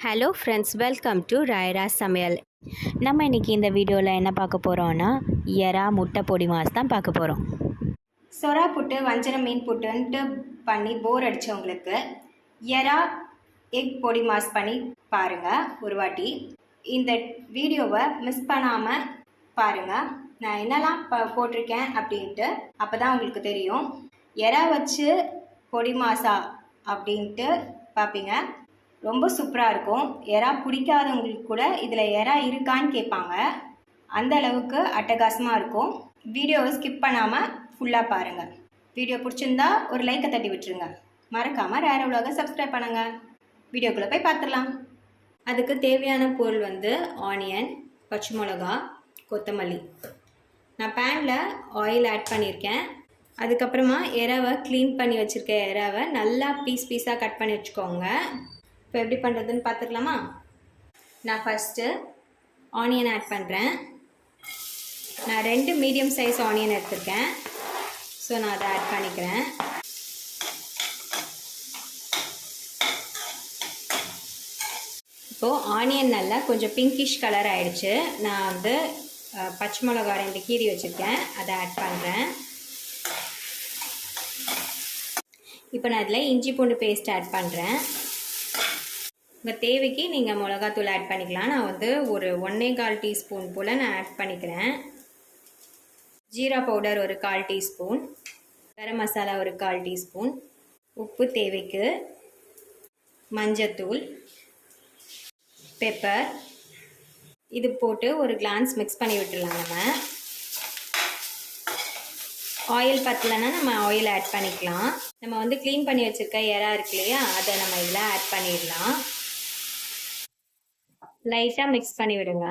Hello friends welcome to Rayara சமையல் நம்ம இன்றைக்கி இந்த வீடியோவில் என்ன பார்க்க போகிறோன்னா எறா முட்டை பொடி மாஸ் தான் பார்க்க போகிறோம் சொரா புட்டு வஞ்சரம் மீன் புட்டுன்ட்டு பண்ணி போர் அடித்தவங்களுக்கு எறா எக் பொடி மாஸ் பண்ணி பாருங்கள் ஒரு வாட்டி. இந்த வீடியோவை மிஸ் பண்ணாமல் பாருங்கள் நான் என்னெல்லாம் ப போட்டிருக்கேன் அப்படின்ட்டு அப்போ தான் உங்களுக்கு தெரியும். எறா வச்சு பொடி மாசா அப்படின்ட்டு பார்ப்பீங்க ரொம்ப சூப்பராக இருக்கும். எறா பிடிக்காதவங்களுக்கு கூட இதில் எறா இருக்கான்னு கேட்பாங்க அந்த அளவுக்கு அட்டகாசமாக இருக்கும். வீடியோவை ஸ்கிப் பண்ணாமல் ஃபுல்லாக பாருங்கள் வீடியோ பிடிச்சிருந்தா ஒரு லைக்கை தட்டி விட்டுருங்க. மறக்காமல் ரேர உலக சப்ஸ்கிரைப் பண்ணுங்கள் வீடியோக்குள்ளே போய் பார்த்துடலாம் அதுக்கு தேவையான பொருள் வந்து ஆனியன் பச்சை மிளகா கொத்தமல்லி. நான் பேனில் ஆயில் ஆட் பண்ணியிருக்கேன் அதுக்கப்புறமா எறாவை க்ளீன் பண்ணி வச்சுருக்க எறாவை நல்லா பீஸ் பீஸாக கட் பண்ணி வச்சுக்கோங்க. இப்போ எப்படி பண்ணுறதுன்னு பார்த்துக்கலாமா? நான் ஃபஸ்ட்டு ஆனியன் ஆட் பண்ணுறேன் நான் ரெண்டு மீடியம் சைஸ் ஆனியன் எடுத்திருக்கேன். ஸோ நான் அதை ஆட் பண்ணிக்கிறேன். இப்போது ஆனியன் நல்லா கொஞ்சம் பிங்கிஷ் கலர் ஆகிடுச்சு நான் வந்து பச்சை மிளகா ரெண்டு கீரி வச்சுருக்கேன். அதை ஆட் பண்ணுறேன் இப்போ நான் இதில் இஞ்சி பூண்டு பேஸ்ட் ஆட் பண்ணுறேன் உங்கள் தேவைக்கு நீங்கள் மிளகாத்தூள் ஆட் பண்ணிக்கலாம். நான் வந்து ஒரு ஒன்றே கால் டீஸ்பூன் போல் நான் ஆட் பண்ணிக்கிறேன். ஜீரா பவுடர் ஒரு கால் டீஸ்பூன். கரம் மசாலா ஒரு கால் டீஸ்பூன். உப்பு தேவைக்கு. மஞ்சத்தூள். பெப்பர் இது போட்டு ஒரு கிளான்ஸ் மிக்ஸ் பண்ணி விட்டுடலாம் நம்ம. ஆயில் பத்தலைன்னா நம்ம ஆயில் ஆட் பண்ணிக்கலாம். நம்ம வந்து க்ளீன் பண்ணி வச்சுருக்க எறா இருக்கு இல்லையா அதை நம்ம இதில் ஆட் பண்ணிடலாம். லைட்டாக மிக்ஸ் பண்ணி விடுங்க.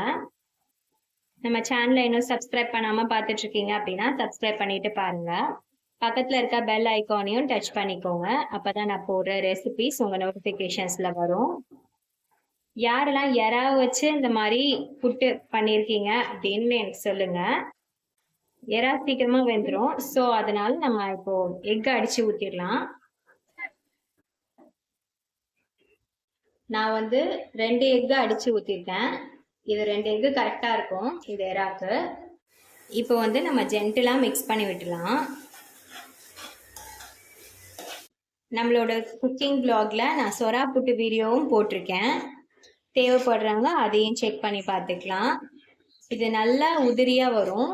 நம்ம சேனலை இன்னும் சப்ஸ்கிரைப் பண்ணாமல் பார்த்துட்ருக்கீங்க அப்படின்னா சப்ஸ்கிரைப் பண்ணிட்டு பாருங்கள் பக்கத்தில் இருக்க பெல் ஐக்கானையும் டச் பண்ணிக்கோங்க. அப்போ தான் நான் போடுற ரெசிபிஸ் உங்கள் நோட்டிஃபிகேஷன்ஸில் வரும். யாரெல்லாம் எறா வச்சு இந்த மாதிரி புட்டு பண்ணியிருக்கீங்க அப்படின்னு எனக்கு சொல்லுங்கள் எறா சீக்கிரமாக வெந்துடும் ஸோ அதனால நம்ம இப்போ எக் அடித்து ஊற்றிடலாம் நான் வந்து ரெண்டு எக்கு அடித்து ஊற்றிருக்கேன் இது ரெண்டு எக்கு கரெக்டாக இருக்கும் இது எறாக்கு இப்போ வந்து நம்ம ஜென்டிலாக மிக்ஸ் பண்ணி விட்டுலாம் நம்மளோட குக்கிங் ப்ளாகில் நான் சொரா புட்டு வீடியோவும் போட்டிருக்கேன். தேவைப்படுறவங்க அதையும் செக் பண்ணி பார்த்துக்கலாம். இது நல்லா உதிரியாக வரும்.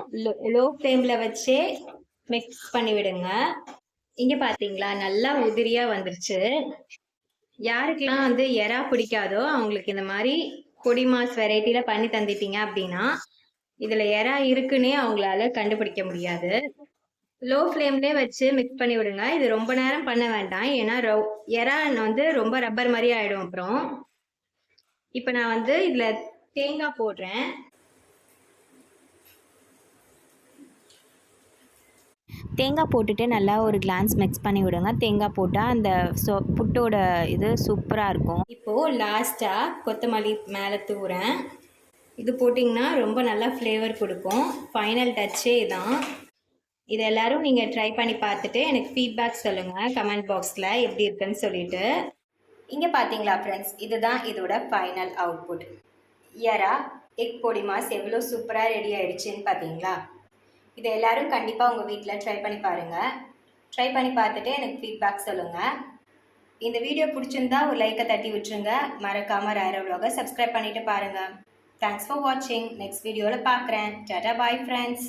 லோ ஃப்ளேமில் வச்சே மிக்ஸ் பண்ணி விடுங்க. இங்கே பார்த்தீங்களா நல்லா உதிரியாக வந்துருச்சு. யாருக்கெல்லாம் வந்து எறா பிடிக்காதோ அவங்களுக்கு இந்த மாதிரி பொடி மாஸ் வெரைட்டியில் பண்ணி தந்துட்டீங்க அப்படின்னா இதில் எறா இருக்குன்னே அவங்களால கண்டுபிடிக்க முடியாது. லோ ஃப்ளேம்லேயே வச்சு மிக்ஸ் பண்ணி விடுங்க. இது ரொம்ப நேரம் பண்ண வேண்டாம். ஏன்னா ரோ எறா வந்து ரொம்ப ரப்பர் மாதிரி ஆகிடும் அப்புறம். இப்போ நான் வந்து இதில் தேங்காய் போடுறேன். தேங்காய் போட்டுட்டு நல்லா ஒரு கிளான்ஸ் மிக்ஸ் பண்ணி விடுங்க. தேங்காய் போட்டால் அந்த சோ புட்டோட இது சூப்பராக இருக்கும். இப்போது லாஸ்ட்டாக கொத்தமல்லி மேலே தூறேன். இது போட்டிங்கன்னா ரொம்ப நல்லா ஃப்ளேவர் கொடுக்கும். ஃபைனல் டச்சே தான் இது எல்லாரும் நீங்கள் ட்ரை பண்ணி பார்த்துட்டு எனக்கு ஃபீட்பேக் சொல்லுங்கள் கமெண்ட் பாக்ஸில் எப்படி இருக்குன்னு சொல்லிட்டு. இங்கே பார்த்தீங்களா ஃப்ரெண்ட்ஸ் இதுதான் இதோட ஃபைனல் அவுட்புட் இயரா எக் பொடி மாஸ் எவ்வளோ சூப்பராக ரெடி ஆயிடுச்சுன்னு பார்த்தீங்களா இதை எல்லாரும் கண்டிப்பாக உங்கள் வீட்டில் ட்ரை பண்ணி பாருங்கள் ட்ரை பண்ணி பார்த்துட்டு எனக்கு ஃபீட்பேக் சொல்லுங்கள் இந்த வீடியோ பிடிச்சிருந்தா ஒரு லைக்கை தட்டி விட்டுருங்க. மறக்காமல் ரேர விலாகை சப்ஸ்கிரைப் பண்ணிவிட்டு பாருங்கள் தேங்க்ஸ் ஃபார் வாட்சிங் நெக்ஸ்ட் வீடியோவில் பார்க்குறேன் டாடா பாய் ஃப்ரெண்ட்ஸ்